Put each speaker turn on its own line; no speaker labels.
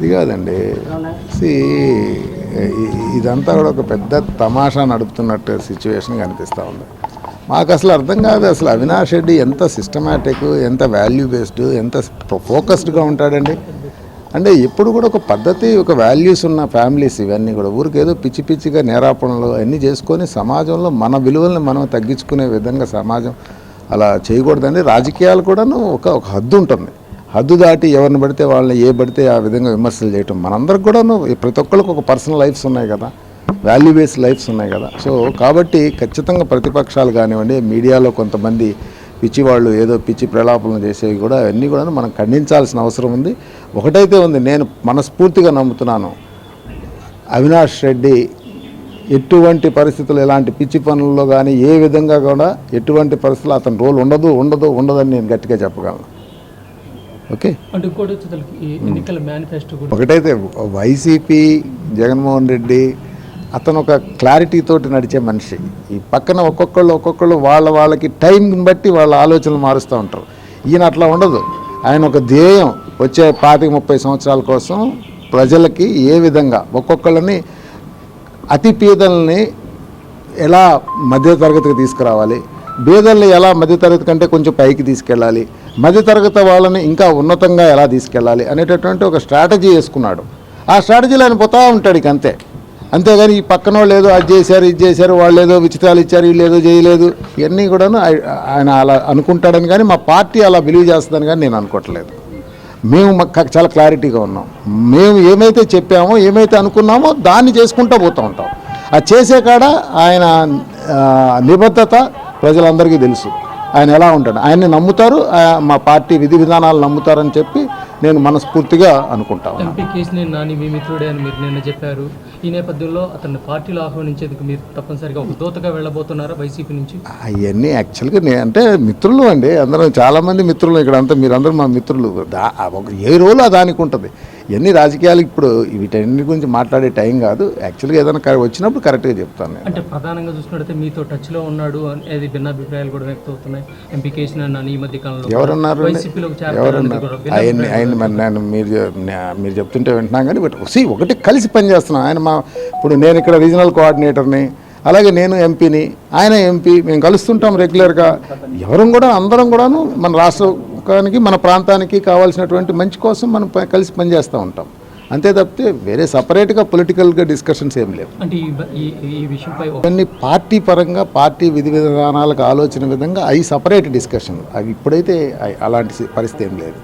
ఇది కాదండి. ఇదంతా కూడా ఒక పెద్ద తమాషా నడుపుతున్నట్టు సిచ్యువేషన్ కనిపిస్తూ ఉంది. మాకు అసలు అర్థం కాదు అసలు అవినాష్ రెడ్డి ఎంత సిస్టమేటిక్ ఎంత వాల్యూ బేస్డ్ ఎంత ఫోకస్డ్గా ఉంటాడండి. అంటే ఎప్పుడు కూడా ఒక పద్ధతి ఒక వాల్యూస్ ఉన్న ఫ్యామిలీస్ ఇవన్నీ కూడా ఊరికేదో పిచ్చి పిచ్చిగా నేరాపణలు అన్నీ చేసుకొని సమాజంలో మన విలువల్ని మనం తగ్గించుకునే విధంగా సమాజం అలా చేయకూడదండి. రాజకీయాలు కూడాను ఒక ఒక హద్దు ఉంటుంది. హద్దు దాటి ఎవరిని పడితే వాళ్ళని ఏ పడితే ఆ విధంగా విమర్శలు చేయటం. మనందరికి కూడాను ప్రతి ఒక్కరికి ఒక పర్సనల్ లైఫ్స్ ఉన్నాయి కదా. వాల్యూ బేస్డ్ లైఫ్స్ ఉన్నాయి కదా. సో కాబట్టి ఖచ్చితంగా ప్రతిపక్షాలు కానివ్వండి మీడియాలో కొంతమంది పిచ్చి వాళ్ళు ఏదో పిచ్చి ప్రలాపనలు చేసేవి కూడా అవన్నీ కూడా మనం ఖండించాల్సిన అవసరం ఉంది. ఒకటైతే ఉంది నేను మనస్ఫూర్తిగా నమ్ముతున్నాను. అవినాష్ రెడ్డి ఎటువంటి పరిస్థితులు ఎలాంటి పిచ్చి పనుల్లో కానీ ఏ విధంగా కూడా ఎటువంటి పరిస్థితులు అతని రోల్ ఉండదు ఉండదు ఉండదని నేను గట్టిగా చెప్పగలను. ఓకే.
అంటే ఇంకోటి వచ్చేసరికి ఈ ఎన్నికల మేనిఫెస్టో కూడా.
ఒకటైతే వైసీపీ జగన్మోహన్ రెడ్డి అతను ఒక క్లారిటీ తోటి నడిచే మనిషి. ఈ పక్కన ఒక్కొక్కళ్ళు ఒక్కొక్కళ్ళు వాళ్ళ వాళ్ళకి టైం బట్టి వాళ్ళ ఆలోచనలు మారుస్తూ ఉంటారు. ఈయన అట్లా ఉండదు. ఆయన ఒక ధ్యేయం వచ్చే పాతిక ముప్పై సంవత్సరాల కోసం ప్రజలకి ఏ విధంగా ఒక్కొక్కళ్ళని అతి పేదల్ని ఎలా మధ్యతరగతికి తీసుకురావాలి బీదల్ని ఎలా మధ్యతరగతి కంటే కొంచెం పైకి తీసుకెళ్ళాలి మధ్యతరగతి వాళ్ళని ఇంకా ఉన్నతంగా ఎలా తీసుకెళ్ళాలి అనేటటువంటి ఒక స్ట్రాటజీ వేసుకున్నాడు. ఆ స్ట్రాటజీలో ఆయన పోతా ఉంటాడు ఇక అంతే. అంతేగాని ఈ పక్కన వాళ్ళు ఏదో అది చేశారు ఇది చేశారు వాళ్ళు ఏదో విచిత్రాలు ఇచ్చారు వీళ్ళు ఏదో చేయలేదు. ఇవన్నీ కూడాను ఆయన అలా అనుకుంటాడని కానీ మా పార్టీ అలా బిలీవ్ చేస్తుందని కానీ నేను అనుకోవట్లేదు. మేము మాకు చాలా క్లారిటీగా ఉన్నాం. మేము ఏమైతే చెప్పామో ఏమైతే అనుకున్నామో దాన్ని చేసుకుంటూ పోతూ ఉంటాం. అది చేసే కాడ ఆయన నిబద్ధత ప్రజలందరికీ తెలుసు. ఆయన ఎలా ఉంటాడు? ఆయన్ని నమ్ముతారు మా పార్టీ విధి విధానాలు నమ్ముతారని చెప్పి నేను మనస్ఫూర్తిగా అనుకుంటా.
ఎంపీ కేసినేని నాని మీ మిత్రుడే అని మీరు నిన్న చెప్పారు. ఈ నేపథ్యంలో అతన్ని పార్టీలో ఆహ్వానించేందుకు మీరు తప్పనిసరిగా ఒక దూతగా వెళ్ళబోతున్నారా వైసీపీ నుంచి?
అవన్నీ యాక్చువల్గా నే అంటే మిత్రులు అండి. అందరం చాలామంది మిత్రులు ఇక్కడ అంతా మీరందరూ మా మిత్రులు. ఏ రోజు దానికి ఉంటుంది. ఇవన్నీ రాజకీయాలు ఇప్పుడు వీటన్ని గురించి మాట్లాడే టైం కాదు. యాక్చువల్గా ఏదైనా వచ్చినప్పుడు కరెక్ట్గా చెప్తాను నేను.
అంటే ప్రధానంగా చూసినట్టయితే మీతో టచ్లో ఉన్నాడు అనేది భిన్నాభిప్రాయాలు కూడా వ్యక్తం అవుతున్నాయి ఎంపీ నాని ఈ మధ్య కాలంలో
ఎవరన్నారు ఎవరన్నారు? ఆయన్ని ఆయన మరి నేను మీరు మీరు చెప్తుంటే వింటున్నాం కానీ బట్ సి ఒకటి కలిసి పనిచేస్తున్నాం. ఆయన మా ఇప్పుడు నేను ఇక్కడ రీజనల్ కోఆర్డినేటర్ని అలాగే నేను ఎంపీని ఆయన ఎంపీ మేము కలుస్తుంటాం రెగ్యులర్గా. ఎవరం కూడా అందరం కూడాను మన రాష్ట్రానికి మన ప్రాంతానికి కావాల్సినటువంటి మంచి కోసం మనం కలిసి పనిచేస్తూ ఉంటాం. అంతే తప్పితే వేరే సపరేట్గా పొలిటికల్గా డిస్కషన్స్ ఏం లేవు.
అంటే ఈ విషయంపై
ఇవన్నీ పార్టీ పరంగా పార్టీ విధి విధానాలకు ఆలోచన విధంగా అవి సపరేట్ డిస్కషన్ అవి ఇప్పుడైతే అలాంటి పరిస్థితి ఏం లేదు.